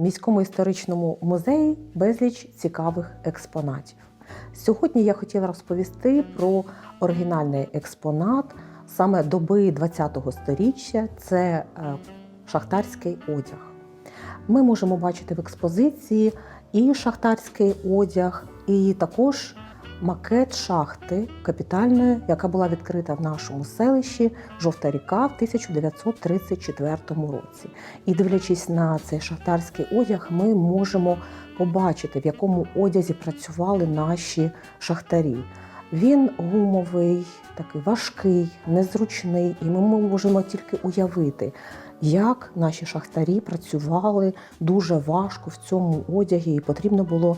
Міському історичному музеї безліч цікавих експонатів. Сьогодні я хотіла розповісти про оригінальний експонат саме доби ХХ століття це е, шахтарський одяг. Ми можемо бачити в експозиції і шахтарський одяг, і також макет шахти капітальної, яка була відкрита в нашому селищі Жовта ріка в 1934 році. І дивлячись на цей шахтарський одяг, ми можемо побачити, в якому одязі працювали наші шахтарі. Він гумовий, такий важкий, незручний, і ми можемо тільки уявити, як наші шахтарі працювали дуже важко в цьому одягі, і потрібно було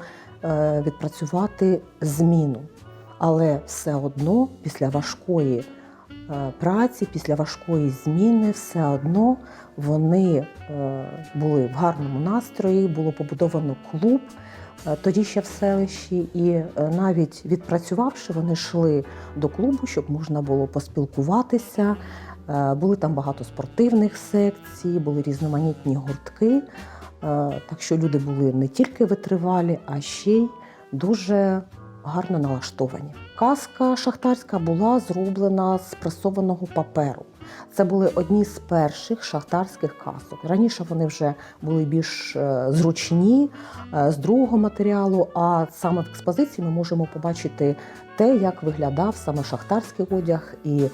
відпрацювати зміну. Але все одно після важкої е, праці, після важкої зміни, все одно вони е, були в гарному настрої, було побудовано клуб е, тоді ще в селищі, і е, навіть відпрацювавши, вони йшли до клубу, щоб можна було поспілкуватися. Е, Були там багато спортивних секцій, були різноманітні гуртки. Е, Так що люди були не тільки витривалі, а ще й дуже гарно налаштовані. Каска шахтарська була зроблена з пресованого паперу. Це були одні з перших шахтарських касок. Раніше вони вже були більш е, зручні е, з другого матеріалу. А саме в експозиції ми можемо побачити те, як виглядав саме шахтарський одяг і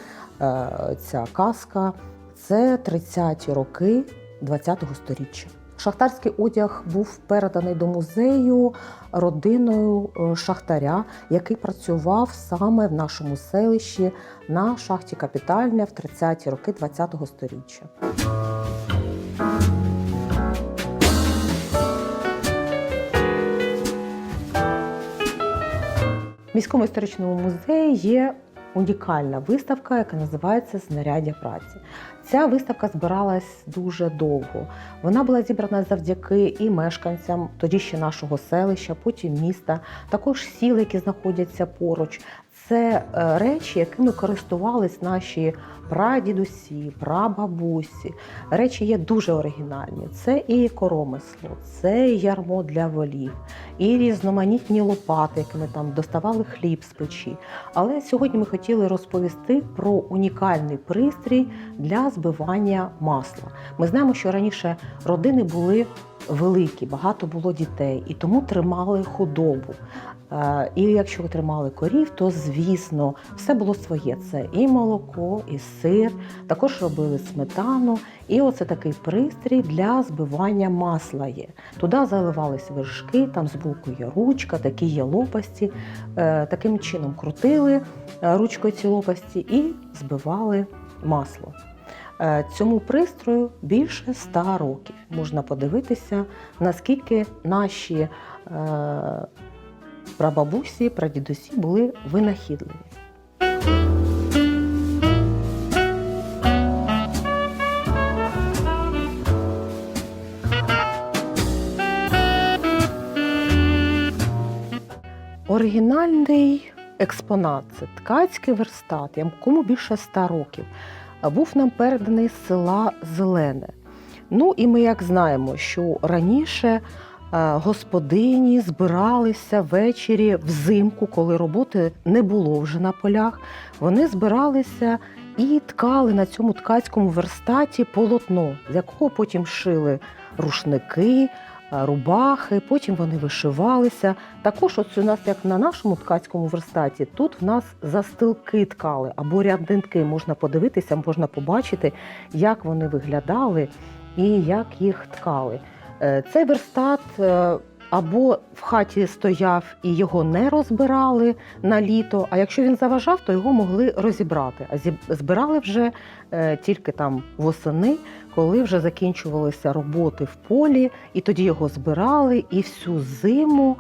ця каска. Це 30-ті роки ХХ століття. Шахтарський одяг був переданий до музею родиною е, шахтаря, який працював саме в нашому селищі на шахті Капітальня в 30-ті роки ХХ століття. В міському історичному музеї є унікальна виставка, яка називається Знаряддя праці. Ця виставка збиралась дуже довго. Вона була зібрана завдяки і мешканцям тоді ще нашого селища, потім міста, також сіл, які знаходяться поруч. Це е, речі, якими користувались наші прадідусі, прабабусі. Речі є дуже оригінальні. Це і коромисло, це і ярмо для волів, і різноманітні лопати, якими там доставали хліб з печі. Але сьогодні ми хотіли розповісти про унікальний пристрій для збивання масла. Ми знаємо, що раніше родини були великі, багато було дітей, і тому тримали худобу. Е, І якщо ви тримали корів, то звісно все було своє. Це і молоко, і сир, також робили сметану. І оце такий пристрій для збивання масла є. Туди заливались вершки, там збоку є ручка, такі є лопасті. Е, Таким чином крутили е, ручкою ці лопасті і збивали масло. Цьому пристрою більше ста років. Можна подивитися, наскільки наші прабабусі, прадідусі були винахідливі. Оригінальний експонат це ткацький верстат, якому більше ста років. Був нам переданий з села Зелене. Ну і ми як знаємо, що раніше господині збиралися ввечері взимку, коли роботи не було вже на полях. Вони збиралися і ткали на цьому ткацькому верстаті полотно, з якого потім шили рушники, е, рубахи, потім вони вишивалися. Також от у нас, як на нашому ткацькому верстаті, тут в нас застилки ткали або ряднинки. Можна подивитися, можна побачити, як вони виглядали і як їх ткали. Е, Цей верстат е, або в хаті стояв і його не розбирали на літо, а якщо він заважав, то його могли розібрати. А збирали вже е, тільки там восени, коли вже закінчувалися роботи в полі, і тоді його збирали і всю зиму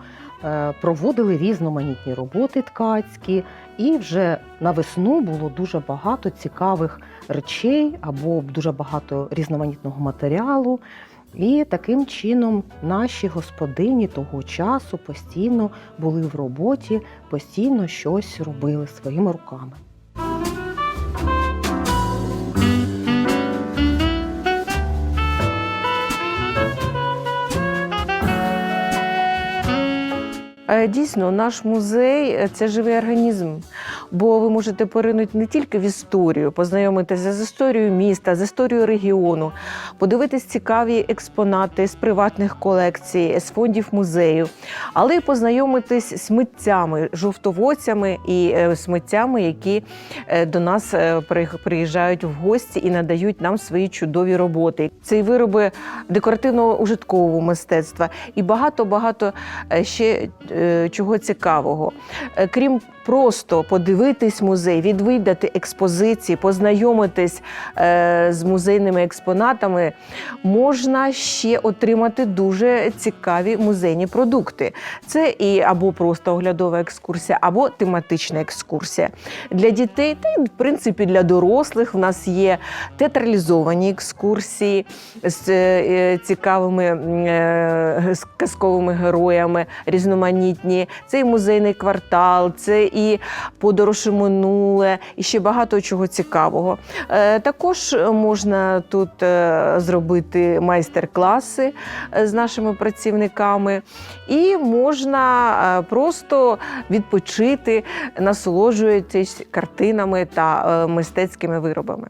проводили різноманітні роботи ткацькі, і вже на весну було дуже багато цікавих речей або дуже багато різноманітного матеріалу. І таким чином наші господині того часу постійно були в роботі, постійно щось робили своїми руками. Дійсно, наш музей е, це живий організм, бо ви можете поринути не тільки в історію, познайомитися з історією міста, з історією регіону, подивитись цікаві експонати з приватних колекцій, з фондів музею, але й познайомитись з митцями, жовтоводцями і е, з митцями, які е, до нас е, приїжджають в гості і надають нам свої чудові роботи. Це й вироби декоративного ужиткового мистецтва і багато багато е, ще е, чого цікавого. Е, Крім просто подивитись музей, відвідати експозиції, познайомитись е, з музейними експонатами, можна ще отримати дуже цікаві музейні продукти. Це і або просто оглядова екскурсія, або тематична екскурсія. Для дітей та й в принципі для дорослих в нас є театралізовані екскурсії з е, цікавими е, казковими героями, різноманітні. Це і музейний квартал, це подорож подорожі минуле, і ще багато чого цікавого. Е, Також можна тут е, зробити майстер-класи е, з нашими працівниками, і можна просто відпочити, насолоджуючись картинами та мистецькими виробами.